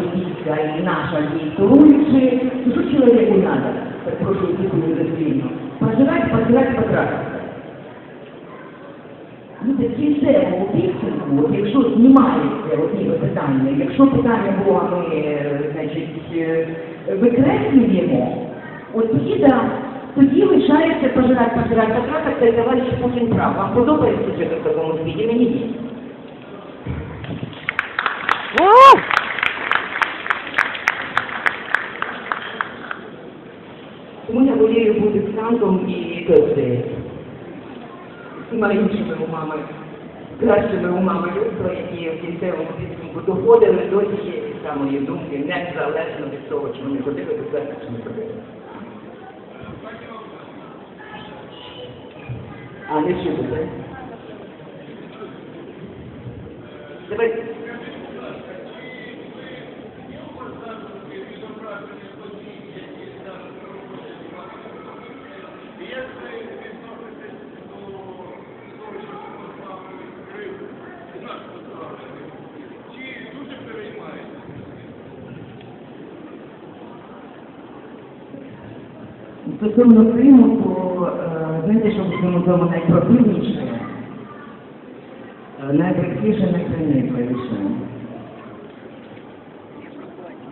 російська і наша дієтуючи, ну що чоловіку надо? Так прошу тихо недостійно. Пожирать, пожирать, потратити. Ну, так кінцевого підсумку, от якщо знімається оці питання, якщо питання було, ми, е, значить, е, викреслюємо, от тоді, да, тоді лишається пожирати, потратити, та й товариш Путін прав. Вам подобається жити в такому світі? Мені ні. Тому я волію бути скантом і костею. Всіма іншими умами, кращими умами людства, які в кінцевому підсумку доходили до цієї самої думки, незалежно від того, чи вони ходили до церкви, чи не ходили. А не чудо, Давайте. Стосовно Криму, то е, знаєте, що в цьому найпротивніше, Е, найбрехніше, найпринижливіше,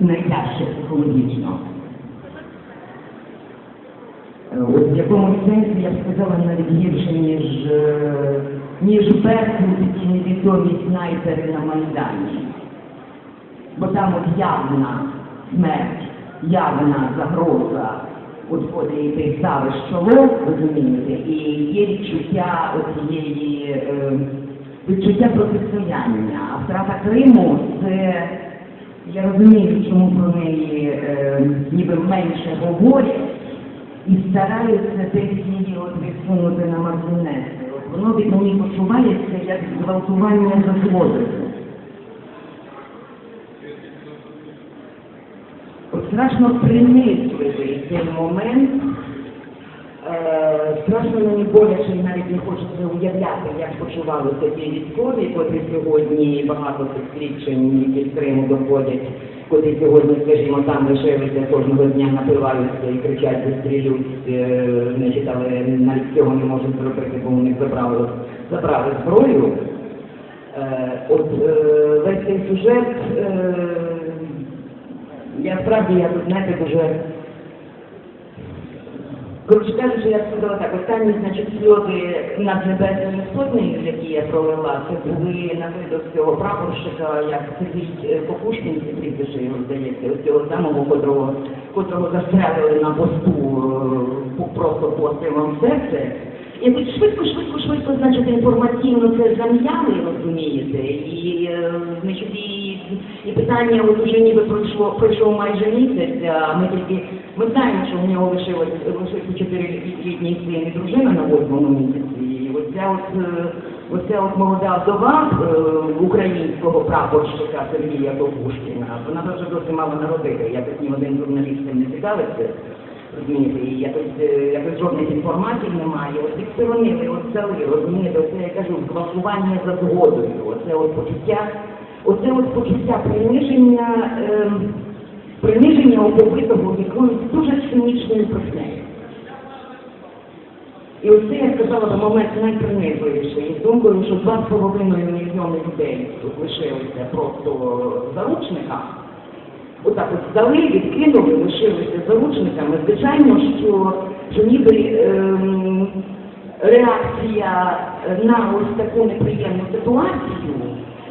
найтяжче психологічно. Е, в якомусь сенсі я б сказала навіть гірше, ніж, е, ніж Беркут і невідомі снайпери на Майдані. Бо там от явна смерть, явна загроза коли ти ставиш чоло, розумієте, і є відчуття оцієї е, відчуття протистояння. А втрата Криму це я розумію, чому про неї е, ніби менше говорять і стараються десь її от відсунути на маргінеси. Воно від мені почувається як зґвалтування за згодою. От страшно принизливий цей момент. Е, страшно мені боляче і навіть не хочеться уявляти, як почувалися ті військові, котрі сьогодні багато цих які з Криму доходять, котрі сьогодні, скажімо, там лишилися кожного дня напиваються і кричать, застрілюють, е, значить, але навіть цього не можуть зробити, бо у них забрали, забрали зброю. Е, от е, весь цей сюжет. Е, я справді я тут знаєте дуже. Коротше кажучи, я сказала так, останні, значить, сльози над небесними сотнею, які я пролила, це були на видок цього прапорщика, як Сергій Покушкін, це прізвище його здається, ось цього самого, котрого, котрого застрелили на посту е, просто пострілом серце. Тут швидко, швидко, швидко, значить, інформаційно це зам'яли, розумієте, і, е, значить, і, і питання от уже ніби пройшло, пройшов майже місяць, а ми тільки, ми знаємо, що в нього лишилось, лишився чотирилітній син і дружина на восьмому місяці, і оця от, е, оця от молода вдова е, українського прапорщика Сергія Ковушкіна, вона вже досить мало народила, якось ні один журналіст не цікавиться, Розумієте, і якось, е, якось жодних інформацій немає. От відсторонили, от взяли, розумієте, оце я кажу, зґвалтування за згодою. Оце от почуття, оце от почуття приниження, ем, приниження оповитого якоюсь дуже цинічною брехнею. І оце я сказала на момент найпринизливіший. З думкою, що два з половиною мільйони людей тут лишилися просто в заручниках. Отак от здали, відкинули, лишилися заручниками. Звичайно, що, ніби ем, реакція на ось таку неприємну ситуацію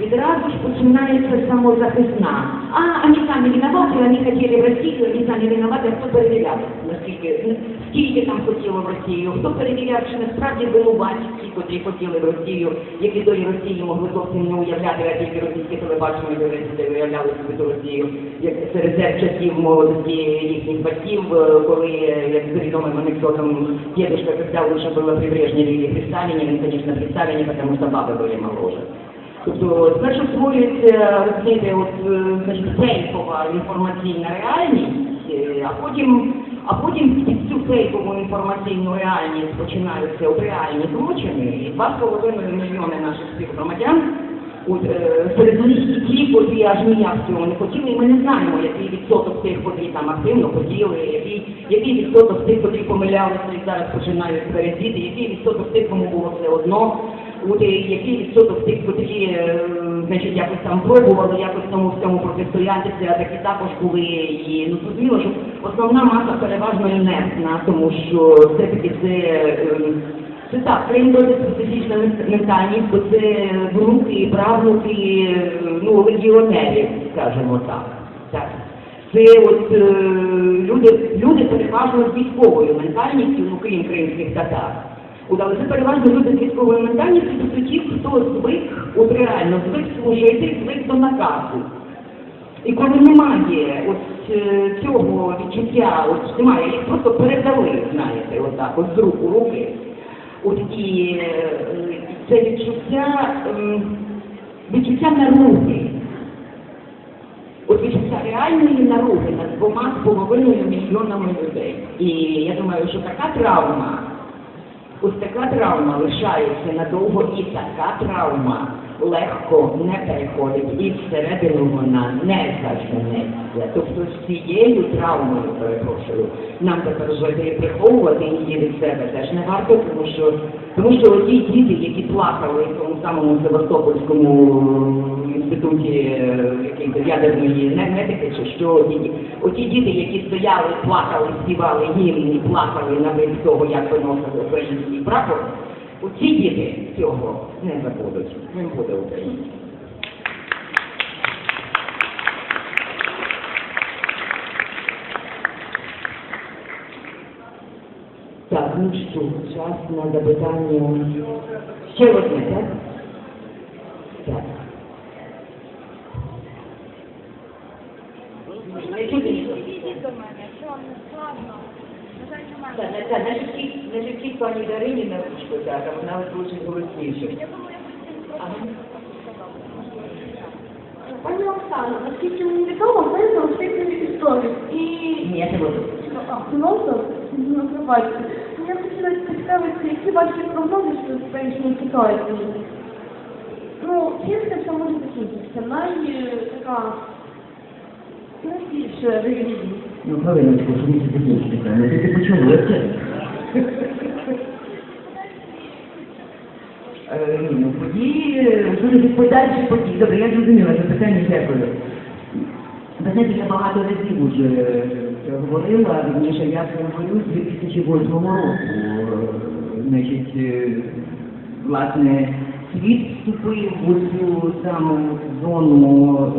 відразу ж починається самозахисна. А вони самі виноваты, вони хотіли в Росію, вони самі виноваты, а хто перевіряв, наскільки, скільки там хотіло в Росію, хто перевіряв, чи насправді винуваті ті, котрі хотіли в Росію, які тої Росії могли зовсім не уявляти, а тільки російське телебачення виявляли, уявляли собі ту Росію, як серед часів молодості їхніх батьків, е, коли, як з відомим анекдотом, дедушка писав, лише було при Брежневі і при Сталині, він, звісно, при Сталині, тому що баби були моложе. Тобто спершу створюється, розумієте, от, е, фейкова інформаційна реальність, е, а потім, а потім під цю фейкову інформаційну реальність починаються от реальні злочини, і два з половиною мільйони наших співгромадян е, серед них ті, котрі аж ніяк цього не хотіли, і ми не знаємо, який відсоток тих, котрі там активно хотіли, який, який відсоток тих, котрі помилялися і зараз починають перезіти, який відсоток тих, кому було все одно, і який відсоток тих, котрі е, значить, якось там пробували якось тому в цьому протистоятися, такі також були і ну зрозуміло, що основна маса переважно інертна, тому що все-таки це. е, це так, Крим досить специфічна ментальність, бо це внуки, правнуки, е, ну, легіонерів, скажімо так. так. Це от е, люди, люди переважно з військовою ментальністю, ну крім кримських татар. Це переважно люди з військовою тобто ті, хто звик, от реально звик служити, звик до наказу. І коли немає ось е, цього відчуття, ось немає, їх просто передали, знаєте, отак, от з рук у руки. От і е, це відчуття, ем, відчуття наруги. От відчуття реальної наруги над двома з половиною мільйонами людей. І я думаю, що така травма, ось така травма лишається надовго, і така травма легко не переходить, і всередину вона не заженеться. Тобто з цією травмою, перепрошую, нам тепер жити і приховувати її від себе теж не варто, тому що тому що ті діти, які плакали в тому самому Севастопольському інституті е, ядерної енергетики, чи що ті- оті діти, які стояли, плакали, співали гімн і плакали на вид того, як виносили український прапор, оці діти цього не забудуть. Він буде український. Так, ну що, час на запитання. Ще одне, так? Так. Не чути нічого. Підійдіть до мене, якщо вам не складно. Бажаю Так, мене. так, так, не житті, не житті пані Дарині на ручку, так, вона дуже голосніше. Пані Оксана, наскільки мені відомо, ви залишите історію. І Ні, я не буду. філософ, ну, пробачте. Я хотіла цікавитися, які ваші прогнози щодо теперішньої ситуації. Ну, чим це все може закінчитися? Най е, така найбільше релігійність. Ну, хвилиночку, що мені закінчити. Ну, ти ти почула це? Е, ні, Ну, події, дуже відповідаючи події. Добре, я зрозуміла запитання, дякую. Ви знаєте, я багато разів уже говорила, вірніше, я це говорю з 2008 року. Е, Значить, е, власне, світ вступив у цю саму зону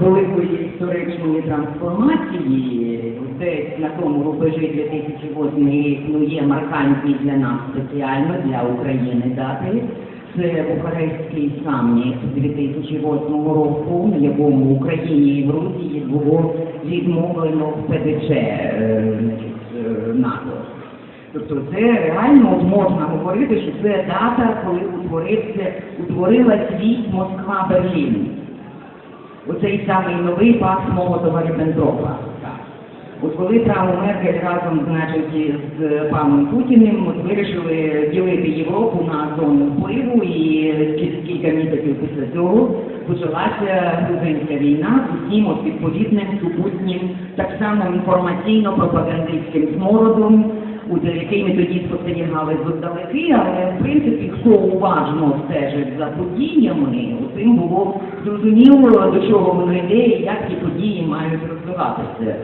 великої історичної трансформації, десь на тому рубежі 2008 рік ну, є маркантні для нас спеціально, для України дати. Це Бухарестський саміт 2008 року, на якому Україні і Грузії було відмовлено в ПДЧ е, е, НАТО. Тобто це реально можна говорити, що це дата, коли утворився, утворилась світ Москва-Берлін. Оцей самий новий пакт Молотова Ріббентропа. Так. От коли Трамп Меркель разом значить, з паном Путіним от вирішили ділити Європу на зону впливу, і кілька місяців після цього почалася грузинська війна з усім відповідним супутнім, так само інформаційно-пропагандистським смородом, от, який тоді спостерігали здалеки, але в принципі, хто уважно стежить за подіями, тим було зрозуміло, до чого воно йде і як ці події мають розвиватися.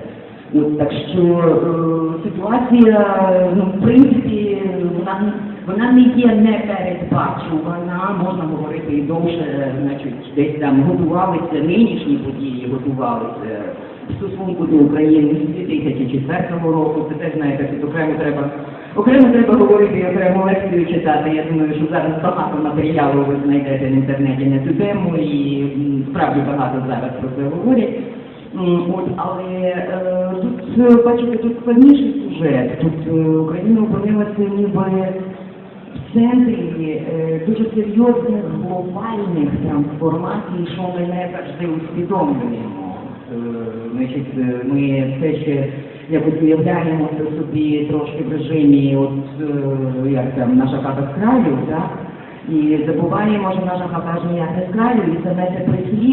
От, так що е, ситуація, ну, в принципі, вона, вона не є непередбачувана, можна говорити і довше, значить, десь там готувалися, нинішні події готувалися стосунку до України з 2004 року. Це теж знаєте, тут окремо треба окремо треба говорити і окрему лекцію читати. Я думаю, що зараз багато матеріалу ви знайдете в інтернеті на цю тему і справді багато зараз про це говорять. От, але е, тут, е, бачите, тут складніший сюжет. Тут е, Україна опинилася ніби в центрі дуже серйозних глобальних трансформацій, що ми не завжди усвідомлюємо. Е, Значить, е, ми все ще якось уявляємо це собі трошки в режимі, от е, як там наша хата з краю, так? І забуваємо, що наша хата ж ніяк не скраюється, не це прислів'я.